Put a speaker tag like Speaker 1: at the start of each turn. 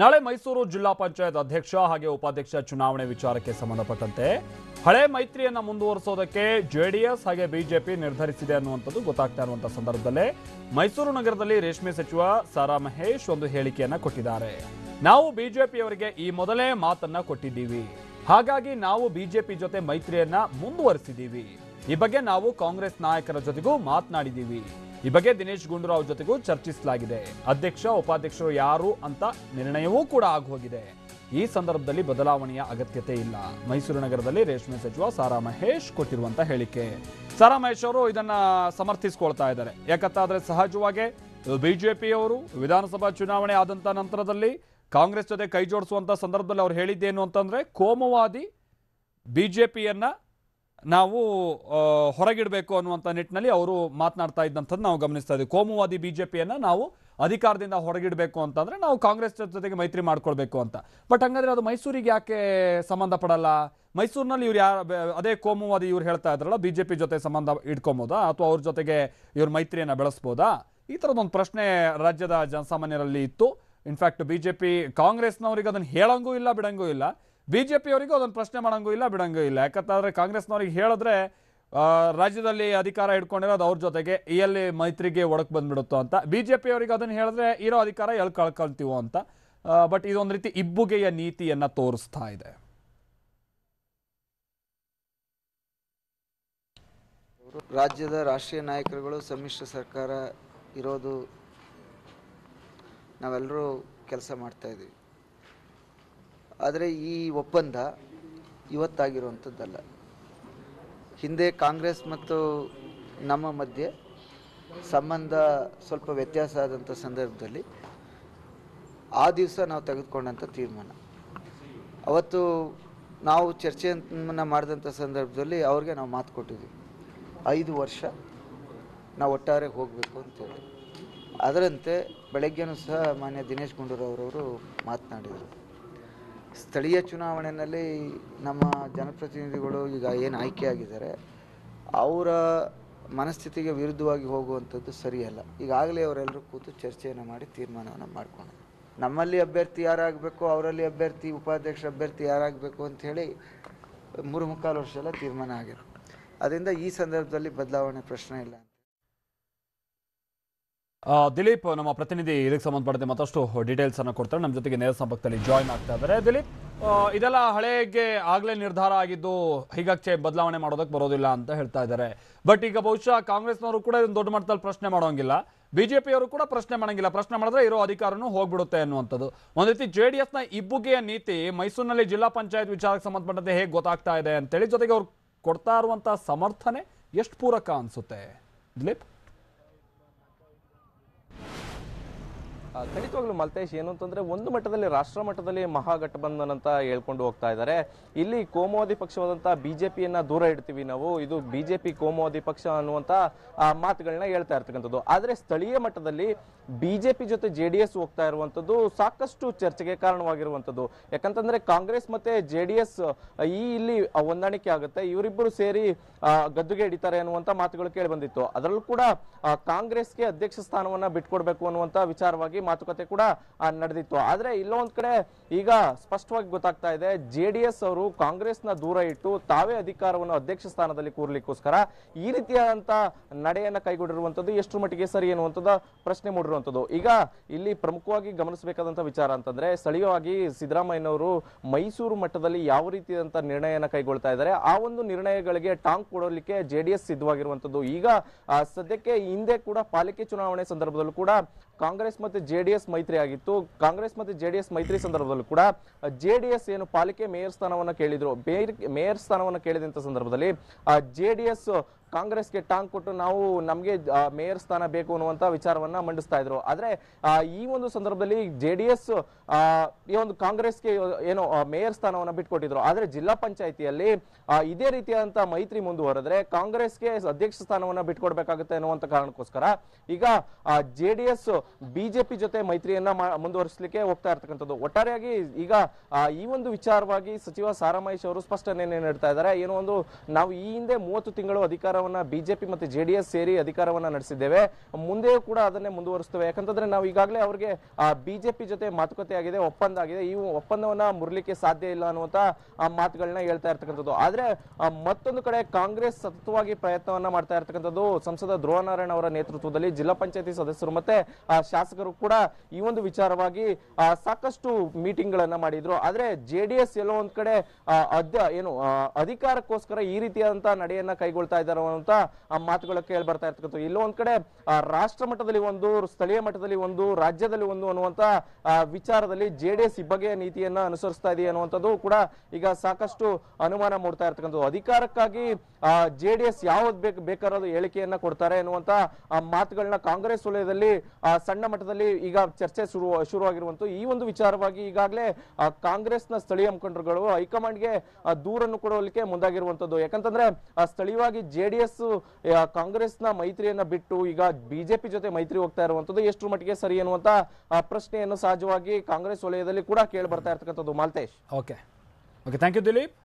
Speaker 1: ನಾಳೆ ಮೈಸೂರು ಜಿಲ್ಲಾ ಪಂಚಾಯತ್ ಅಧ್ಯಕ್ಷ ಹಾಗೆ ಉಪಾಧ್ಯಕ್ಷ ಚುನಾವಣೆ ವಿಚಾರಕ್ಕೆ ಸಂಬಂಧಪಟ್ಟಂತೆ ಹಳೆ ಮೈತ್ರಿಯನ್ನ ಮುಂದುವರಿಸೋದಕ್ಕೆ ಜೆಡಿಎಸ್ ಹಾಗೆ ಬಿಜೆಪಿ ನಿರ್ಧರಿಸಿದೆ ಅನ್ನುವಂಥದ್ದು ಗೊತ್ತಾಗ್ತಾ ಇರುವಂತಹ ಸಂದರ್ಭದಲ್ಲೇ ಮೈಸೂರು ನಗರದಲ್ಲಿ ರೇಷ್ಮೆ ಸಚಿವ ಸಾರಾ ಮಹೇಶ್ ಒಂದು ಹೇಳಿಕೆಯನ್ನ ಕೊಟ್ಟಿದ್ದಾರೆ. ನಾವು ಬಿಜೆಪಿಯವರಿಗೆ ಈ ಮೊದಲೇ ಮಾತನ್ನ ಕೊಟ್ಟಿದ್ದೀವಿ. ಹಾಗಾಗಿ ನಾವು ಬಿಜೆಪಿ ಜೊತೆ ಮೈತ್ರಿಯನ್ನ ಮುಂದುವರಿಸಿದ್ದೀವಿ. ಈ ಬಗ್ಗೆ ನಾವು ಕಾಂಗ್ರೆಸ್ ನಾಯಕರ ಜೊತೆಗೂ ಮಾತನಾಡಿದ್ದೀವಿ. ಈ ಬಗ್ಗೆ ದಿನೇಶ್ ಗುಂಡೂರಾವ್ ಜೊತೆಗೂ ಚರ್ಚಿಸಲಾಗಿದೆ. ಅಧ್ಯಕ್ಷ, ಉಪಾಧ್ಯಕ್ಷರು ಯಾರು ಅಂತ ನಿರ್ಣಯವೂ ಕೂಡ ಆಗೋಗಿದೆ ಈ ಸಂದರ್ಭದಲ್ಲಿ ಬದಲಾವಣೆಯ ಅಗತ್ಯತೆ ಇಲ್ಲ. ಮೈಸೂರು ನಗರದಲ್ಲಿ ರೇಷ್ಮೆ ಸಚಿವ ಸಾರಾ ಮಹೇಶ್ ಕೊಟ್ಟಿರುವಂತ ಹೇಳಿಕೆ. ಸಾರಾ ಮಹೇಶ್ ಅವರು ಇದನ್ನ ಸಮರ್ಥಿಸಿಕೊಳ್ತಾ ಇದ್ದಾರೆ. ಯಾಕಂತಾದ್ರೆ ಸಹಜವಾಗಿ ಬಿಜೆಪಿಯವರು ವಿಧಾನಸಭಾ ಚುನಾವಣೆ ಆದಂತ ನಂತರದಲ್ಲಿ ಕಾಂಗ್ರೆಸ್ ಜೊತೆ ಕೈ ಜೋಡಿಸುವಂತ ಸಂದರ್ಭದಲ್ಲಿ ಅವ್ರು ಹೇಳಿದ್ದೇನು ಅಂತಂದ್ರೆ ಕೋಮುವಾದಿ ಬಿಜೆಪಿಯನ್ನ ನಾವು ಹೊರಗಿಡಬೇಕು ಅನ್ನುವಂಥ ನಿಟ್ಟಿನಲ್ಲಿ ಅವರು ಮಾತನಾಡ್ತಾ ಇದ್ದಂಥದ್ದು ನಾವು ಗಮನಿಸ್ತಾ ಇದ್ದೀವಿ. ಕೋಮುವಾದಿ ಬಿಜೆಪಿಯನ್ನ ನಾವು ಅಧಿಕಾರದಿಂದ ಹೊರಗಿಡಬೇಕು ಅಂತಂದರೆ ನಾವು ಕಾಂಗ್ರೆಸ್ ಜೊತೆಗೆ ಮೈತ್ರಿ ಮಾಡ್ಕೊಳ್ಬೇಕು ಅಂತ. ಬಟ್ ಹಂಗಾದ್ರೆ ಅದು ಮೈಸೂರಿಗೆ ಯಾಕೆ ಸಂಬಂಧಪಡಲ್ಲ? ಮೈಸೂರಿನಲ್ಲಿ ಇವ್ರು ಯಾರು ಅದೇ ಕೋಮುವಾದಿ ಇವ್ರು ಹೇಳ್ತಾ ಇದ್ರಲ್ಲ, ಬಿಜೆಪಿ ಜೊತೆ ಸಂಬಂಧ ಇಟ್ಕೊಬೋದಾ? ಅಥವಾ ಅವ್ರ ಜೊತೆಗೆ ಇವ್ರ ಮೈತ್ರಿಯನ್ನು ಬೆಳೆಸ್ಬೋದಾ? ಈ ಥರದೊಂದು ಪ್ರಶ್ನೆ ರಾಜ್ಯದ ಜನಸಾಮಾನ್ಯರಲ್ಲಿ ಇತ್ತು. ಇನ್ಫ್ಯಾಕ್ಟ್ ಬಿಜೆಪಿ ಕಾಂಗ್ರೆಸ್ನವ್ರಿಗೆ ಅದನ್ನು ಹೇಳಂಗೂ ಇಲ್ಲ, ಬಿಡಂಗೂ ಇಲ್ಲ. ಬಿಜೆಪಿ ಪಿಯವರಿಗೂ ಅದನ್ನು ಪ್ರಶ್ನೆ ಮಾಡೋಂಗೂ ಇಲ್ಲ, ಬಿಡಂಗೂ ಇಲ್ಲ. ಯಾಕಂತಂದ್ರೆ ಕಾಂಗ್ರೆಸ್ನವ್ರಿಗೆ ಹೇಳಿದ್ರೆ ರಾಜ್ಯದಲ್ಲಿ ಅಧಿಕಾರ ಹಿಡ್ಕೊಂಡಿರೋದು ಅವ್ರ ಜೊತೆಗೆ ಎಲ್ಲಿ ಮೈತ್ರಿಗೆ ಒಡಕ್ ಬಂದ್ಬಿಡುತ್ತೋ ಅಂತ. ಬಿಜೆಪಿ ಅವರಿಗೆ ಅದನ್ನು ಹೇಳಿದ್ರೆ, ಇರೋ ಅಧಿಕಾರ ಎಲ್ಲಿ ಕಳ್ಕೊಳ್ತೀವೋ ಅಂತ. ಬಟ್ ಇದೊಂದು ರೀತಿ ಇಬ್ಬುಗೆಯ ನೀತಿಯನ್ನ ತೋರಿಸ್ತಾ ಇದೆ.
Speaker 2: ರಾಜ್ಯದ ರಾಷ್ಟ್ರೀಯ ನಾಯಕರುಗಳು ಸಮ್ಮಿಶ್ರ ಸರ್ಕಾರ ಇರೋದು ನಾವೆಲ್ಲರೂ ಕೆಲಸ ಮಾಡ್ತಾ ಇದ್ದೀವಿ. ಆದರೆ ಈ ಒಪ್ಪಂದ ಇವತ್ತಾಗಿರುವಂಥದ್ದಲ್ಲ. ಹಿಂದೆ ಕಾಂಗ್ರೆಸ್ ಮತ್ತು ನಮ್ಮ ಮಧ್ಯೆ ಸಂಬಂಧ ಸ್ವಲ್ಪ ವ್ಯತ್ಯಾಸ ಆದಂಥ ಸಂದರ್ಭದಲ್ಲಿ ಆ ದಿವಸ ನಾವು ತೆಗೆದುಕೊಂಡಂಥ ತೀರ್ಮಾನ. ಅವತ್ತು ನಾವು ಚರ್ಚೆಯನ್ನು ಮಾಡಿದಂಥ ಸಂದರ್ಭದಲ್ಲಿ ಅವ್ರಿಗೆ ನಾವು ಮಾತು ಕೊಟ್ಟಿದ್ವಿ. ಐದು ವರ್ಷ ನಾವು ಒಟ್ಟಾರೆ ಹೋಗಬೇಕು ಅಂತೇಳಿ. ಅದರಂತೆ ಬೆಳಗ್ಗೆನೂ ಸಹ ಮಾನ್ಯ ದಿನೇಶ್ ಗುಂಡೂರಾವ್ರವರು ಮಾತನಾಡಿದರು. ಸ್ಥಳೀಯ ಚುನಾವಣೆಯಲ್ಲಿ ನಮ್ಮ ಜನಪ್ರತಿನಿಧಿಗಳು ಈಗ ಏನು ಆಯ್ಕೆ ಆಗಿದ್ದಾರೆ ಅವರ ಮನಸ್ಥಿತಿಗೆ ವಿರುದ್ಧವಾಗಿ ಹೋಗುವಂಥದ್ದು ಸರಿಯಲ್ಲ. ಈಗಾಗಲೇ ಅವರೆಲ್ಲರೂ ಕೂತು ಚರ್ಚೆಯನ್ನು ಮಾಡಿ ತೀರ್ಮಾನವನ್ನು ಮಾಡಿಕೊಂಡು ನಮ್ಮಲ್ಲಿ ಅಭ್ಯರ್ಥಿ ಯಾರಾಗಬೇಕು, ಅವರಲ್ಲಿ ಅಭ್ಯರ್ಥಿ, ಉಪಾಧ್ಯಕ್ಷ ಅಭ್ಯರ್ಥಿ ಯಾರಾಗಬೇಕು ಅಂಥೇಳಿ ಮೂರು ಮುಕ್ಕಾಲು ವರ್ಷ ಎಲ್ಲ ತೀರ್ಮಾನ ಆಗಿದೆ ಅದರಿಂದ ಈ ಸಂದರ್ಭದಲ್ಲಿ ಬದಲಾವಣೆ ಪ್ರಶ್ನೆ ಇಲ್ಲ
Speaker 1: ದಿಲೀಪ್ ನಮ್ಮ ಪ್ರತಿನಿಧಿ, ಇದಕ್ಕೆ ಸಂಬಂಧಪಟ್ಟಂತೆ ಮತ್ತಷ್ಟು ಡೀಟೇಲ್ಸ್ ಅನ್ನು ಕೊಡ್ತಾರೆ. ನಮ್ಮ ಜೊತೆಗೆ ನೇರ ಸಂಪರ್ಕದಲ್ಲಿ ಜಾಯ್ನ್ ಆಗ್ತಾ ಇದ್ದಾರೆ. ದಿಲೀಪ್ ಇದೆಲ್ಲ ಹಳೆಗೆ ಆಗ್ಲೇ ನಿರ್ಧಾರ ಆಗಿದ್ದು ಹೀಗಾಗ್ಚೆ ಬದಲಾವಣೆ ಮಾಡೋದಕ್ಕೆ ಬರೋದಿಲ್ಲ ಅಂತ ಹೇಳ್ತಾ ಇದ್ದಾರೆ. ಬಟ್ ಈಗ ಬಹುಶಃ ಕಾಂಗ್ರೆಸ್ನವರು ಕೂಡ ಇದನ್ನು ದೊಡ್ಡ ಮಟ್ಟದಲ್ಲಿ ಪ್ರಶ್ನೆ ಮಾಡೋಂಗಿಲ್ಲ. ಬಿಜೆಪಿಯವರು ಕೂಡ ಪ್ರಶ್ನೆ ಮಾಡಂಗಿಲ್ಲ. ಪ್ರಶ್ನೆ ಮಾಡಿದ್ರೆ ಇರೋ ಅಧಿಕಾರನೂ ಹೋಗ್ಬಿಡುತ್ತೆ ಅನ್ನುವಂಥದ್ದು. ಒಂದ್ ರೀತಿ ಜೆ ಡಿ ಎಸ್ನ ಇಬ್ಬುಗೆಯ ನೀತಿ ಮೈಸೂರಿನಲ್ಲಿ ಜಿಲ್ಲಾ ಪಂಚಾಯತ್ ವಿಚಾರಕ್ಕೆ ಸಂಬಂಧಪಟ್ಟಂತೆ ಹೇಗೆ ಗೊತ್ತಾಗ್ತಾ ಇದೆ ಅಂತೇಳಿ ಜೊತೆಗೆ ಅವ್ರು ಕೊಡ್ತಾ ಇರುವಂತಹ ಸಮರ್ಥನೆ ಎಷ್ಟು ಪೂರಕ ಅನ್ಸುತ್ತೆ? ದಿಲೀಪ್?
Speaker 3: ಖಂಡಿತವಾಗ್ಲೂ ಮಲ್ತೇಶ್, ಏನು ಅಂತಂದ್ರೆ ಒಂದು ಮಟ್ಟದಲ್ಲಿ, ರಾಷ್ಟ್ರ ಮಟ್ಟದಲ್ಲಿ ಮಹಾಗಠಬಂಧನ್ ಅಂತ ಹೇಳ್ಕೊಂಡು ಹೋಗ್ತಾ ಇದ್ದಾರೆ. ಇಲ್ಲಿ ಕೋಮುವಾದಿ ಪಕ್ಷವಾದಂತ ಬಿಜೆಪಿಯನ್ನ ದೂರ ಇಡ್ತೀವಿ ನಾವು. ಇದು ಬಿಜೆಪಿ ಕೋಮುವಾದಿ ಪಕ್ಷ ಅನ್ನುವಂತ ಮಾತುಗಳನ್ನ ಹೇಳ್ತಾ ಇರ್ತಕ್ಕಂಥದ್ದು. ಆದ್ರೆ ಸ್ಥಳೀಯ ಮಟ್ಟದಲ್ಲಿ ಬಿಜೆಪಿ ಜೊತೆ ಜೆ ಡಿ ಎಸ್ ಹೋಗ್ತಾ ಇರುವಂತದ್ದು ಸಾಕಷ್ಟು ಚರ್ಚೆಗೆ ಕಾರಣವಾಗಿರುವಂತದ್ದು ಯಾಕಂತಂದ್ರೆ ಕಾಂಗ್ರೆಸ್ ಮತ್ತೆ ಜೆ ಡಿ ಎಸ್ ಈ ಇಲ್ಲಿ ಹೊಂದಾಣಿಕೆ ಆಗುತ್ತೆ. ಇವರಿಬ್ಬರು ಸೇರಿ ಗದ್ದುಗೆ ಹಿಡಿತಾರೆ ಅನ್ನುವಂತ ಮಾತುಗಳು ಕೇಳಿ ಬಂದಿತ್ತು. ಅದರಲ್ಲೂ ಕೂಡ ಕಾಂಗ್ರೆಸ್ಗೆ ಅಧ್ಯಕ್ಷ ಸ್ಥಾನವನ್ನ ಬಿಟ್ಕೊಡ್ಬೇಕು ಅನ್ನುವಂತ ವಿಚಾರವಾಗಿ ಮಾತುಕತೆ ಕೂಡ ನಡೆದಿತ್ತು. ಆದ್ರೆ ಇಲ್ಲೊಂದ್ ಕಡೆ ಈಗ ಸ್ಪಷ್ಟವಾಗಿ ಗೊತ್ತಾಗ್ತಾ ಇದೆ, ಜೆ ಅವರು ಕಾಂಗ್ರೆಸ್ನ ದೂರ ಇಟ್ಟು ತಾವೇ ಅಧಿಕಾರವನ್ನು ಅಧ್ಯಕ್ಷ ಸ್ಥಾನದಲ್ಲಿ ಕೂರ್ಲಿಕ್ಕೋಸ್ಕರ ಈ ರೀತಿಯಾದಂತ ನಡೆಯನ್ನ ಕೈಗೊಂಡಿರುವಂತದ್ದು ಎಷ್ಟು ಮಟ್ಟಿಗೆ ಸರಿ ಅನ್ನುವಂಥದ್ದು ಪ್ರಶ್ನೆ ಮೂಡಿರುವಂಥದ್ದು. ಈಗ ಇಲ್ಲಿ ಪ್ರಮುಖವಾಗಿ ಗಮನಿಸಬೇಕಾದಂತ ವಿಚಾರ ಅಂತಂದ್ರೆ, ಸ್ಥಳೀಯವಾಗಿ ಸಿದ್ದರಾಮಯ್ಯನವರು ಮೈಸೂರು ಮಟ್ಟದಲ್ಲಿ ಯಾವ ರೀತಿಯಾದಂತ ನಿರ್ಣಯನ ಕೈಗೊಳ್ತಾ ಇದ್ದಾರೆ, ಆ ಒಂದು ನಿರ್ಣಯಗಳಿಗೆ ಟಾಂಗ್ ಕೊಡಲಿಕ್ಕೆ ಜೆ ಡಿ ಎಸ್ ಸಿದ್ಧವಾಗಿರುವಂತದ್ದು ಈಗ ಸದ್ಯಕ್ಕೆ ಹಿಂದೆ ಕೂಡ ಪಾಲಿಕೆ ಚುನಾವಣೆ ಸಂದರ್ಭದಲ್ಲೂ ಕೂಡ ಕಾಂಗ್ರೆಸ್ ಮತ್ತೆ ಜೆಡಿಎಸ್ ಮೈತ್ರಿ ಆಗಿತ್ತು. ಕಾಂಗ್ರೆಸ್ ಮತ್ತೆ ಜೆಡಿಎಸ್ ಮೈತ್ರಿ ಸಂದರ್ಭದಲ್ಲೂ ಕೂಡ ಜೆ ಡಿ ಎಸ್ ಏನು ಪಾಲಿಕೆ ಮೇಯರ್ ಸ್ಥಾನವನ್ನು ಕೇಳಿದ್ರು. ಮೇಯರ್ ಸ್ಥಾನವನ್ನ ಕೇಳಿದಂತ ಸಂದರ್ಭದಲ್ಲಿ ಜೆಡಿಎಸ್ ಕಾಂಗ್ರೆಸ್ಗೆ ಟಾಂಗ್ ಕೊಟ್ಟು ನಾವು ನಮಗೆ ಮೇಯರ್ ಸ್ಥಾನ ಬೇಕು ಅನ್ನುವಂತ ವಿಚಾರವನ್ನ ಮಂಡಿಸ್ತಾ ಇದ್ರು. ಆದರೆ ಈ ಒಂದು ಸಂದರ್ಭದಲ್ಲಿ ಜೆ ಡಿ ಎಸ್ ಈ ಒಂದು ಕಾಂಗ್ರೆಸ್ಗೆ ಏನು ಮೇಯರ್ ಸ್ಥಾನವನ್ನ ಬಿಟ್ಕೊಟ್ಟಿದ್ರು. ಆದರೆ ಜಿಲ್ಲಾ ಪಂಚಾಯಿತಿಯಲ್ಲಿ ಇದೇ ರೀತಿಯಾದಂಥ ಮೈತ್ರಿ ಮುಂದುವರೆದ್ರೆ ಕಾಂಗ್ರೆಸ್ಗೆ ಅಧ್ಯಕ್ಷ ಸ್ಥಾನವನ್ನ ಬಿಟ್ಕೊಡ್ಬೇಕಾಗುತ್ತೆ ಅನ್ನುವಂತ ಕಾರಣಕ್ಕೋಸ್ಕರ ಈಗ ಜೆ ಡಿ ಎಸ್ ಬಿಜೆಪಿ ಜೊತೆ ಮೈತ್ರಿಯನ್ನ ಮುಂದುವರಿಸಲಿಕ್ಕೆ ಹೋಗ್ತಾ ಇರ್ತಕ್ಕಂಥದ್ದು. ಒಟ್ಟಾರೆಯಾಗಿ ಈಗ ಈ ಒಂದು ವಿಚಾರವಾಗಿ ಸಚಿವ ಸಾರಾಮಹೇಶ್ ಅವರು ಸ್ಪಷ್ಟನೆ ನೀಡ್ತಾ ಇದ್ದಾರೆ. ಏನೋ ಒಂದು ನಾವು ಈ ಹಿಂದೆ ಮೂವತ್ತು ತಿಂಗಳು ಅಧಿಕಾರ ಅಧಿಕಾರವನ್ನ ಬಿಜೆಪಿ ಮತ್ತು ಜೆಡಿಎಸ್ ಸೇರಿ ಅಧಿಕಾರವನ್ನ ನಡೆಸಿದ್ದೇವೆ. ಮುಂದೆಯೂ ಕೂಡ ಅದನ್ನೇ ಮುಂದುವರಿಸ್ತೇವೆ ಯಾಕಂತಂದ್ರೆ ನಾವು ಈಗಾಗಲೇ ಅವರಿಗೆ ಬಿಜೆಪಿ ಜೊತೆ ಮಾತುಕತೆ ಆಗಿದೆ, ಒಪ್ಪಂದ ಆಗಿದೆ. ಈ ಒಪ್ಪಂದವನ್ನ ಮುರಲಿಕ್ಕೆ ಸಾಧ್ಯ ಇಲ್ಲ ಅನ್ನುವಂತ ಮಾತುಗಳನ್ನ ಹೇಳ್ತಾ ಇರ್ತಕ್ಕಂಥದ್ದು. ಆದ್ರೆ ಮತ್ತೊಂದು ಕಡೆ ಕಾಂಗ್ರೆಸ್ ಸತತವಾಗಿ ಪ್ರಯತ್ನವನ್ನ ಮಾಡ್ತಾ ಇರ್ತಕ್ಕಂಥದ್ದು ಸಂಸದ ಧ್ರುವನಾರಾಯಣ ಅವರ ನೇತೃತ್ವದಲ್ಲಿ ಜಿಲ್ಲಾ ಪಂಚಾಯತಿ ಸದಸ್ಯರು ಮತ್ತೆ ಶಾಸಕರು ಕೂಡ ಈ ಒಂದು ವಿಚಾರವಾಗಿ ಸಾಕಷ್ಟು ಮೀಟಿಂಗ್ ಗಳನ್ನ ಮಾಡಿದ್ರು. ಆದ್ರೆ ಜೆಡಿಎಸ್ ಎಲ್ಲೋ ಒಂದ್ ಕಡೆ ಏನು ಅಧಿಕಾರಕ್ಕೋಸ್ಕರ ಈ ರೀತಿಯಾದಂತಹ ನಡೆಯನ್ನ ಕೈಗೊಳ್ತಾ ಇದ್ದಾರೆ ಅನ್ನುವಂತ ಆ ಮಾತುಗಳು ಕೇಳಿ ಬರ್ತಾ ಇರ್ತಕ್ಕಂಥ ಇಲ್ಲೋ ಒಂದ್ ಕಡೆ ರಾಷ್ಟ್ರ ಮಟ್ಟದಲ್ಲಿ ಒಂದು ಸ್ಥಳೀಯ ಮಟ್ಟದಲ್ಲಿ ಒಂದು ರಾಜ್ಯದಲ್ಲಿ ಒಂದು ಅನ್ನುವಂತ ವಿಚಾರದಲ್ಲಿ ಜೆಡಿಎಸ್ ಇಬ್ಬಗೆಯ ನೀತಿಯನ್ನ ಅನುಸರಿಸ್ತಾ ಇದೆ ಅನ್ನುವಂಥದ್ದು ಕೂಡ ಈಗ ಸಾಕಷ್ಟು ಅನುಮಾನ ಮೂಡ್ತಾ ಇರ್ತಕ್ಕಂಥದ್ದು. ಅಧಿಕಾರಕ್ಕಾಗಿ ಜೆಡಿಎಸ್ ಯಾವ್ದು ಬೇಕು ಬೇಕಾರೋದು ಹೇಳಿಕೆಯನ್ನ ಕೊಡ್ತಾರೆ ಅನ್ನುವಂತ ಆ ಮಾತುಗಳನ್ನ ಕಾಂಗ್ರೆಸ್ ವಲಯದಲ್ಲಿ ಆ, ಸಣ್ಣ ಮಟ್ಟದಲ್ಲಿ ಈಗ ಚರ್ಚೆ ಶುರು ಶುರುವಾಗಿರುವಂತ ಈ ಒಂದು ವಿಚಾರವಾಗಿ ಈಗಾಗಲೇ ಕಾಂಗ್ರೆಸ್ನ ಸ್ಥಳೀಯ ಮುಖಂಡರುಗಳು ಹೈಕಮಾಂಡ್ಗೆ ದೂರನ್ನು ಕೊಡಲಿಕ್ಕೆ ಮುಂದಾಗಿರುವಂತದ್ದು ಯಾಕಂತಂದ್ರೆ ಸ್ಥಳೀಯವಾಗಿ ಜೆಡಿಎಸ್ ಕಾಂಗ್ರೆಸ್ನ ಮೈತ್ರಿಯನ್ನ ಬಿಟ್ಟು ಈಗ ಬಿಜೆಪಿ ಜೊತೆ ಮೈತ್ರಿ ಹೋಗ್ತಾ ಇರುವಂತದ್ದು ಎಷ್ಟು ಮಟ್ಟಿಗೆ ಸರಿ ಅನ್ನುವಂತ ಆ, ಪ್ರಶ್ನೆಯನ್ನು ಸಹಜವಾಗಿ ಕಾಂಗ್ರೆಸ್ ವಲಯದಲ್ಲಿ ಕೂಡ ಕೇಳಿ ಬರ್ತಾ ಇರ್ತಕ್ಕಂಥದ್ದು Malthesh.
Speaker 1: Okay okay thank you Dilip